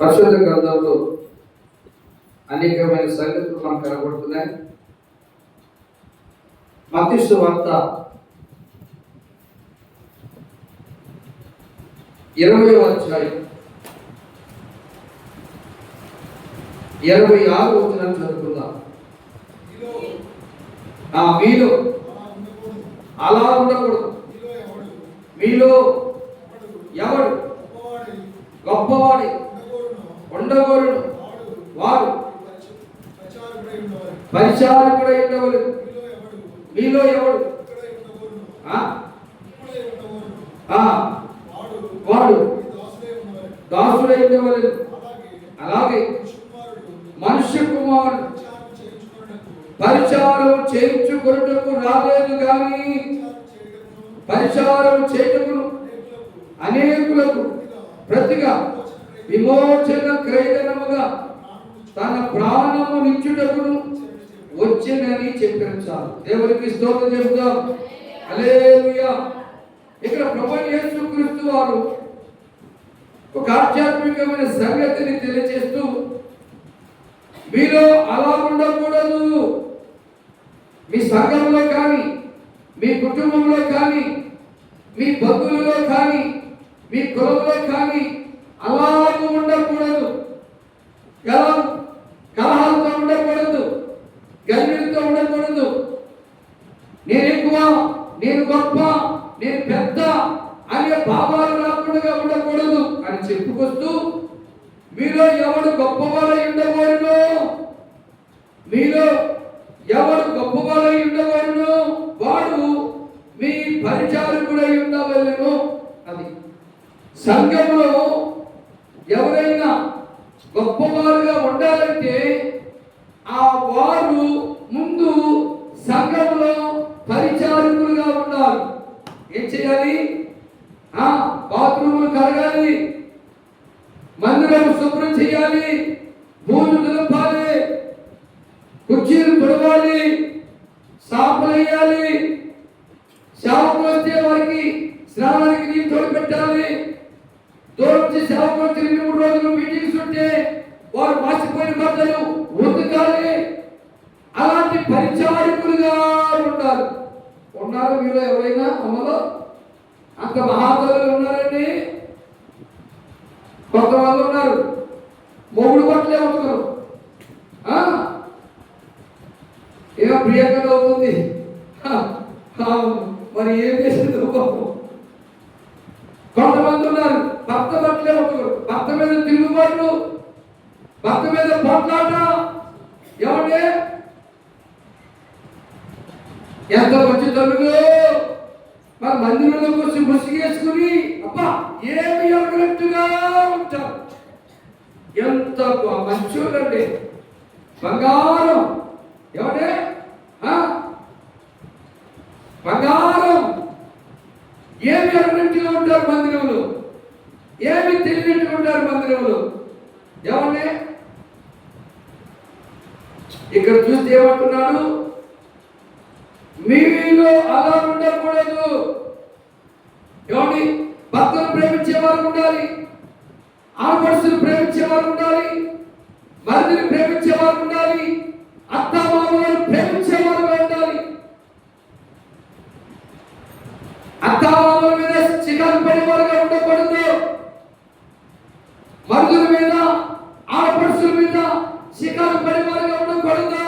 పరిశుద్ధ గ్రంథంలో అనేకమైన సంగతులు మనకు కనబడుతున్నాయి. మతిస్తు వార్త ఇరవై అధ్యాయం. ఇరవై ఆరు వచ్చిన చదువుకుందాం. ఆ మీలో అలా ఉండకూడదు. మీలో ఎవడు? గొప్పవాడి ఉండగోరును వారు పరిచారకుడై ఉండవలేదు మీలో ఎవడు? ఆ, వాడు దాసుడై ఉండవలేదు అలాగే మనుష్య కుమారుడు. పరిచారం చేయించుకొనుటకు రాలేదు కానీ పరిచారం చేయుటకును అనేకులకు ప్రతిగా విమోచన క్రయధనముగా తన ప్రాణము నిచ్చుటకును వచ్చినని చెప్పాను చాలు. దేవునికి స్తోత్రం చెబుతాం హల్లెలూయా. ఇక్కడ ప్రభు యేసుక్రీస్తు వారు ఒక ఆధ్యాత్మికమైన సంగతిని తెలియజేస్తూ మీలో అలా ఉండకూడదు. మీ సంఘంలో కానీ మీ కుటుంబంలో కానీ మీ బంధువులలో కానీ మీ కులంలో కానీ అలా ఉండకూడదు ఎలా కలహాలతో ఉండకూడదు గర్వంతో ఉండకూడదు. నేను ఎక్కువ నేను గొప్ప నేను పెద్ద అనే భావాలు రాకుండా ఉండకూడదు అని చెప్పుకొస్తూ మీలో ఎవడు గొప్పవాడై ఉండకూడదు? మీలో ఎవడు గొప్పవాడై ఉండవలను వాడు మీ పరిచారకుడై ఉండవలను అది. సంఘంలో ఎవరైనా గొప్పవారుగా ఉండాలంటే ఆ వారు ముందు సంఘంలో పరిచారకులుగా ఉన్నారు. ఏం చేయాలి? ఆ బాత్రూములు కడగాలి. మందిరం శుభ్రం చేయాలి. భూములు నిలపాలి. కుర్చీలు తొడవాలి. సాపులు వేయాలి. శాపం వచ్చే వారికి స్నానానికి నీళ్ళు తోడు పెట్టాలి దూరం నుంచి శాపం వచ్చి రెండు మూడు రోజులు మీటింగ్స్ ఉంటే వారు మాసిపోయిన బట్టలు ఉన్నారు మీలో ఎవరైనా? అమ్మలో? అంత మహాతరులు ఉన్నారండి. కొంతమంది ఉన్నారు. మొగుడు పట్లే ఉతకరు. ఏమో ప్రియాంకగా అవుతుంది మరి ఏం చేసింది కొంతమంది ఉన్నారు. భర్త పట్లే ఉతకరు. భర్త మీద తిరుగుబాట్లు. భర్త మీద పోట్లాట. ఏమంటే ఎంత మంచి తల్లుడు మరి మందిరంలోకి ముసిగేసుకుని అబ్బా ఏమి ఎరగనట్టుగా ఉంటారు ఎంత మంచోళ్ళండి బంగారం. ఎవడే? ఆ? బంగారం. ఏమి ఎరగనట్టుగా ఉంటారు మందిరంలో ఏమి తెలియనట్టుగా ఉంటారు మందిరంలో ఏమంటే ఇక్కడ చూస్తే ఏమంటున్నాడు? మీలో అలా ఉండకూడదు. ఏమండి? భక్తులు ప్రేమించే వారు ఉండాలి. ఆడపడుసులు ప్రేమించే వారు ఉండాలి. మరిదిని ప్రేమించే వారు ఉండాలి. అత్తామామలను ప్రేమించే వారు ఉండాలి. అత్తామామల మీద చికాకు పడేవారుగా ఉండకూడదు. మరుదుల మీద ఆడపడుసుల మీద చికాకు పడేవారుగా ఉండకూడదు.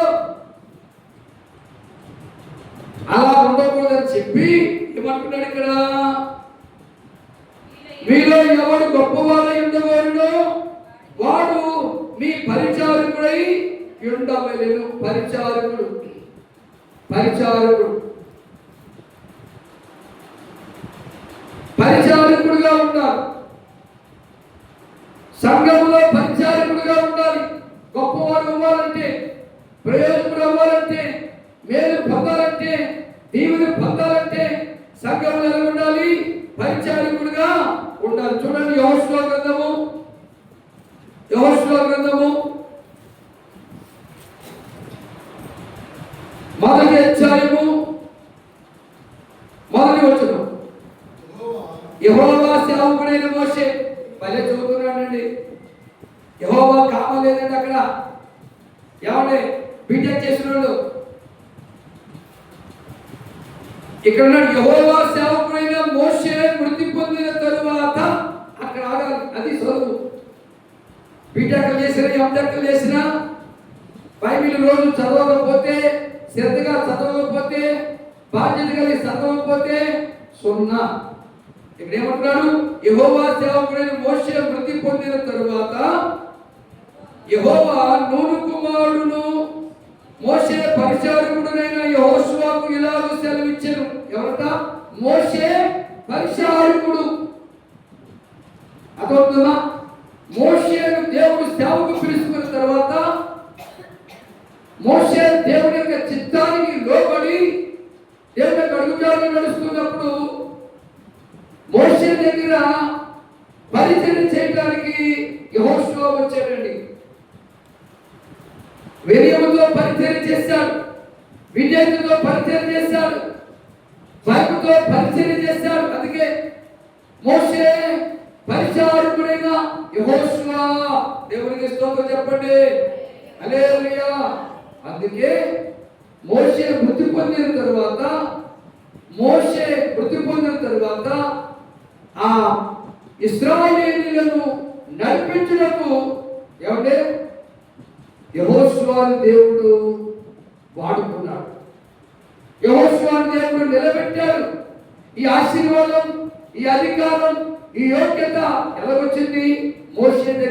అలా చెప్పి ఏమంటున్నాడు ఇక్కడ? మీలో ఎవడు గొప్పవాడై ఉండవాడు వాడు మీ పరిచారకుడై ఉండవలేను పరిచారకుడు. పరిచారకుడు. పరిచారకుడుగా ఉండాలి. సంఘంలో పరిచారకుడుగా ఉండాలి. గొప్పవాడు అవ్వాలంటే ప్రయోజనం అవ్వాలంటే మేలు పొందాలంటే దీవుని సంఘంలో ఎలా ఉండాలి పరిచారకుడుగా ఉండాలి. చూడండి యోశ్వ గ్రంథము. యోశ్వ గ్రంథము. మొదటి అధ్యాయము. మొదటి వచ్చిన యహోవా సేవకుడైన మోసే భలే చదువుతున్నాడండి. యహోవా కావాలేదండి అక్కడ. ఏమంటే బీటెక్ చేసిన వాళ్ళు ఇక్కడ ఉన్నాడు. యహోవా సేవకుడైన మోషే మృతి పొందిన తరువాత అక్కడ ఆగాలి. అది చదువు బీటెక్లు చేసిన ఎంటెక్లు చేసిన బైబిల్ రోజు చదవకపోతే శ్రద్ధగా చదవకపోతే బాధ్యత కలిగి చదవకపోతే సున్నా. ఇక్కడ ఏమంటున్నాడు? యహోవా సేవకుడైన మోషే మృతి పొందిన తరువాత యహోవా నూను కుమారుడును మోషే పరిచారకుడునైన యహోషువాకు ఇలాగ సెలవిచ్చాను ఎవరట? మోషే పరిచారకుడు. అర్థమవుతుందా? మోషేను దేవుడు సేవకు పిలుచుకున్న తర్వాత మోషే దేవుని యొక్క చిత్తానికి లోబడి దేవుని యొక్క అడుగుజాలు నడుస్తున్నప్పుడు మోషే దగ్గర పరిచయం చేయడానికి యహోషువ వచ్చాడండి. వీర్యముతో పరిచయం చేశాడు. విజయంతో పరిచయం చేశాడు. భయముతో పరిచయం చేశాడు. అందుకే మోసే పరిచారకుడైన యెహోషువ దేవునికి స్తోత్రం చెప్పండి. హల్లెలూయా. అందుకే మోషే మృతి పొందిన తరువాత మోషే మృతి పొందిన తరువాత ఆ ఇస్రాయేలీలను నడిపించుటకు ఏమంటే యహోస్వాని దేవుడు వాడుకున్నాడు. యహోస్వాని దేవుడు నిలబెట్టాడు. ఈ ఆశీర్వాదం ఈ అధికారం ఈ యోగ్యత ఎలా వచ్చింది దగ్గర